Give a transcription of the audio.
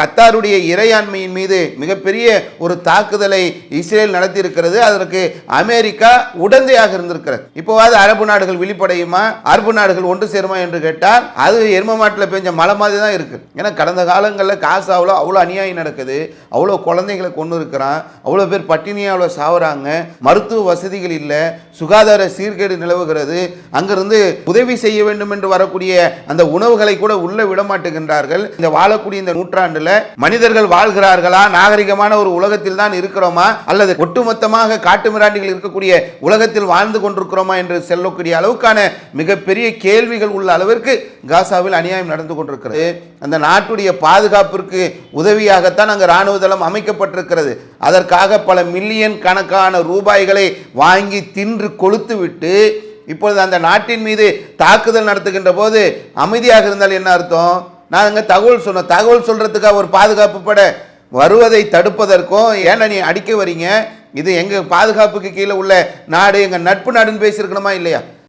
கத்தாருடைய இறையாண்மையின் மீது மிகப்பெரிய ஒரு தாக்குதலை இஸ்ரேல் நடத்தியிருக்கிறது. அதற்கு அமெரிக்கா உடந்தையாக இருந்திருக்கிறது. இப்போவாது அரபு நாடுகள் விழிப்படையுமா? அரபு நாடுகள் ஒன்று சேருமா என்று கேட்டால் அது எரும மாட்டில் பெஞ்ச மழை மாதிரி தான் இருக்கு. ஏன்னா கடந்த காலங்களில் காசாவில் அவ்வளோ அநியாயம் நடக்குது. அவ்வளோ குழந்தைகளை கொண்டு இருக்கிறான். அவ்வளோ பேர் பட்டினியாவில் சாவுறாங்க. மருத்துவ வசதிகள் இல்லை. சுகாதார சீர்கேடு நிலவுகிறது. அங்கிருந்து உதவி செய்ய வேண்டும் என்று வரக்கூடிய அந்த உணவுகளை கூட உள்ள விட மாட்டுகின்றார்கள். இந்த வாழக்கூடிய இந்த நூற்றாண்டில் மனிதர்கள் வாழ்கிறார்களா? நாகரிகமான ஒரு உலகத்தில் தான் இருக்கிறோமா? அல்லது ஒட்டுமொத்தமாக காட்டு மிராண்டிகள் இருக்கக்கூடிய உலகத்தில் வாழ்ந்து கொண்டிருக்கிறோமா என்று சொல்லக்கூடிய அளவுக்கான மிகப்பெரிய கேள்விகள் உள்ள அளவிற்கு காசாவில் அநியாயம் நடந்து கொண்டிருக்கிறது. அந்த நாட்டுடைய பாதுகாப்பிற்கு உதவியாகத்தான் அங்கு இராணுவ தளம் அமைக்கப்பட்டிருக்கிறது. அதற்காக பல மில்லியன் கணக்கான ரூபாய்களை வாங்கி தின்று கொளுத்துவிட்டு இப்பொழுது அந்த நாட்டின் மீது தாக்குதல் நடத்துகின்ற போது அமைதியாக இருந்தால் என்ன அர்த்தம்? நாங்கள் தகவல் சொன்னோம் தகவல் சொல்கிறதுக்காக ஒரு பாதுகாப்பு படை வருவதை தடுப்பதற்கும் ஏன்னா நீ அடிக்க வரீங்க? இது எங்கள் பாதுகாப்புக்கு கீழே உள்ள நாடு எங்கள் நட்பு நாடுன்னு பேசியிருக்கணுமா இல்லையா?